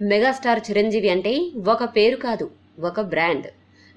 Megastar Chiranjeevi అంటే ఒక పేరు కాదు ఒక బ్రాండ్.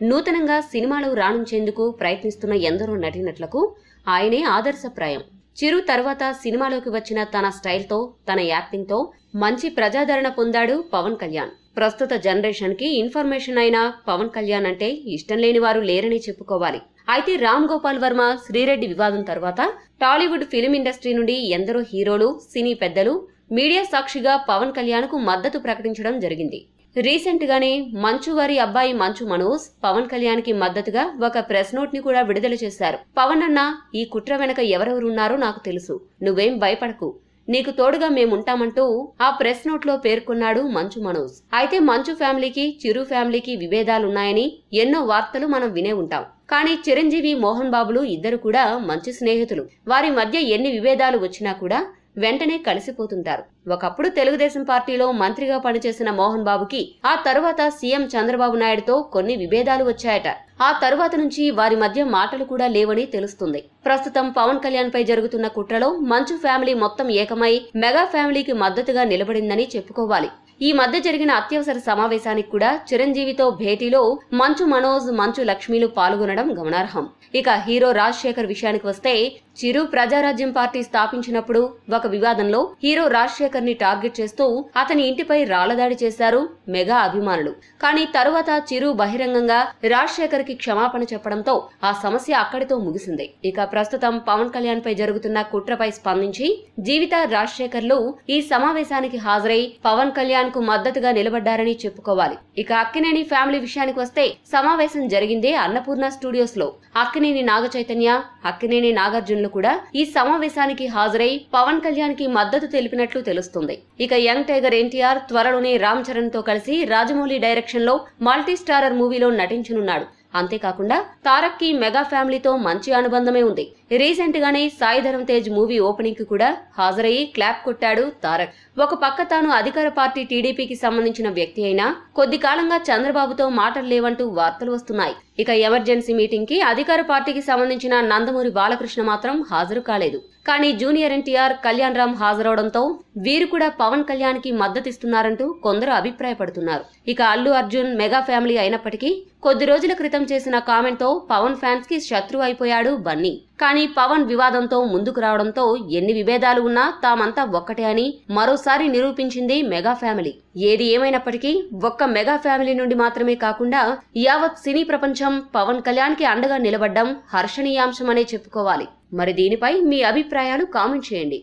నూతనంగా సినిమాలు రాణించేందుకు ప్రయత్నిస్తున్న ఎందరో నటీనటులకు ఆయనే ఆదర్శప్రాయం. చిరు తర్వాత సినిమాలోకి వచ్చిన తన స్టైల్తో తన యాక్టింగ్తో మంచి ప్రజాదరణ పొందాడు పవన్ కళ్యాణ్. ప్రస్తుత జనరేషన్కి ఇన్ఫర్మేషన్ అయిన పవన్ కళ్యాణ్ అంటే ఇష్టం లేని వారు లేరని చెప్పుకోవాలి. అయితే రామ్ గోపాల్ వర్మ శ్రీరెడ్డి వివాదం తర్వాత టాలీవుడ్ ఫిలిం ఇండస్ట్రీ నుండి ఎందరో హీరోలు సినీ పెద్దలు మీడియా సాక్షిగా పవన్ కళ్యాణ్కు మద్దతు ప్రకటించడం జరిగింది. రీసెంట్గానే మంచు వారి అబ్బాయి మంచు మనోజ్ పవన్ కళ్యాణ్కి మద్దతుగా ఒక ప్రెస్ నోట్ని కూడా విడుదల చేశారు. పవన్ అన్న ఈ కుట్ర వెనక ఎవరెవరున్నారో నాకు తెలుసు. నువ్వేం భయపడకు. నీకు తోడుగా మేముంటామంటూ ఆ ప్రెస్ నోట్లో పేర్కొన్నాడు మంచు మనోజ్. అయితే మంచు ఫ్యామిలీకి చిరు ఫ్యామిలీకి విభేదాలున్నాయని ఎన్నో వార్తలు మనం వినే ఉంటాం. కానీ చిరంజీవి మోహన్ బాబులు ఇద్దరు కూడా మంచి స్నేహితులు. వారి మధ్య ఎన్ని విభేదాలు వచ్చినా కూడా వెంటనే కలిసిపోతుంటారు. ఒకప్పుడు తెలుగుదేశం పార్టీలో మంత్రిగా పనిచేసిన మోహన్ బాబుకి ఆ తరువాత సీఎం చంద్రబాబు నాయుడుతో కొన్ని విభేదాలు వచ్చాయట. ఆ తరువాత నుంచి వారి మధ్య మాటలు కూడా లేవని తెలుస్తుంది. ప్రస్తుతం పవన్ కళ్యాణ్ పై జరుగుతున్న కుట్రలో మంచు ఫ్యామిలీ మొత్తం ఏకమై మెగా ఫ్యామిలీకి మద్దతుగా నిలబడిందని చెప్పుకోవాలి. ఈ మధ్య జరిగిన అత్యవసర సమావేశానికి కూడా చిరంజీవితో భేటీలో మంచు మనోజ్ మంచు లక్ష్మిలు పాల్గొనడం గమనార్హం. ఇక హీరో రాజశేఖర్ విషయానికి వస్తే చిరు ప్రజారాజ్యం పార్టీ స్థాపించినప్పుడు ఒక వివాదంలో హీరో రాజశేఖర్ని టార్గెట్ చేస్తూ అతని ఇంటిపై రాళ్ళదాడి చేశారు మెగా అభిమానులు. కానీ తరువాత చిరు బహిరంగంగా రాజశేఖర్కి క్షమాపణ చెప్పడంతో ఆ సమస్య అక్కడితో ముగిసింది. ఇక ప్రస్తుతం పవన్ కళ్యాణ్ పై జరుగుతున్న కుట్రపై స్పందించి జీవిత రాజశేఖర్లు ఈ సమావేశానికి హాజరై పవన్ కళ్యాణ్ కు మద్దతుగా నిలబడ్డారని చెప్పుకోవాలి. ఇక అక్కినేని ఫ్యామిలీ విషయానికి వస్తే సమావేశం జరిగిందే అన్నపూర్ణ స్టూడియోస్లో. అక్కినేని నాగ చైతన్య అక్కినేని నాగార్జునులు కూడా ఈ సమావేశానికి హాజరై పవన్ కళ్యాణ్కి మద్దతు తెలిపినట్లు తెలుస్తుంది. ఇక యంగ్ టైగర్ ఎన్టీఆర్ త్వరలోనే రామ్ చరణ్తో కలిసి రాజమౌళి డైరెక్షన్లో మల్టీ స్టారర్ మూవీలో నటించనున్నాడు. అంతేకాకుండా తారక్కి మెగా ఫ్యామిలీతో మంచి అనుబంధమే ఉంది. రీసెంట్ గానే సాయి ధరమ్ తేజ్ మూవీ ఓపెనింగ్కి కూడా హాజరయ్యి క్లాప్ కొట్టాడు తారక్. ఒక పక్క తాను అధికార పార్టీ టీడీపీకి సంబంధించిన వ్యక్తి అయినా కొద్ది కాలంగా చంద్రబాబుతో మాటలు లేవంటూ వార్తలు వస్తున్నాయి. ఇక ఎమర్జెన్సీ మీటింగ్కి అధికార పార్టీకి సంబంధించిన నందమూరి బాలకృష్ణ మాత్రం హాజరు కాలేదు. కానీ జూనియర్ ఎన్టీఆర్ కళ్యాణ్ రామ్ హాజరవడంతో వీరు కూడా పవన్ కళ్యాణ్కి మద్దతిస్తున్నారంటూ కొందరు అభిప్రాయపడుతున్నారు. ఇక అల్లు అర్జున్ మెగా ఫ్యామిలీ అయినప్పటికీ కొద్ది రోజుల క్రితం చేసిన కామెంట్తో పవన్ ఫ్యాన్స్కి శత్రువు అయిపోయాడు బన్నీ. కానీ పవన్ వివాదంతో ముందుకు రావడంతో ఎన్ని విభేదాలు ఉన్నా తామంతా ఒక్కటే అని మరోసారి నిరూపించింది మెగా ఫ్యామిలీ. ఏది ఏమైనప్పటికీ ఒక్క మెగా ఫ్యామిలీ నుండి మాత్రమే కాకుండా యావత్ సినీ ప్రపంచం పవన్ కళ్యాణ్కి అండగా నిలబడ్డం హర్షణీయాంశమనే చెప్పుకోవాలి. మరి దీనిపై మీ అభిప్రాయాలు కామెంట్ చేయండి.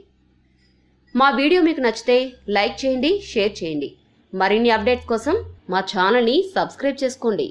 మా వీడియో మీకు నచ్చితే లైక్ చేయండి షేర్ చేయండి. మరిన్ని అప్డేట్స్ కోసం మా ఛానల్ని సబ్స్క్రైబ్ చేసుకోండి.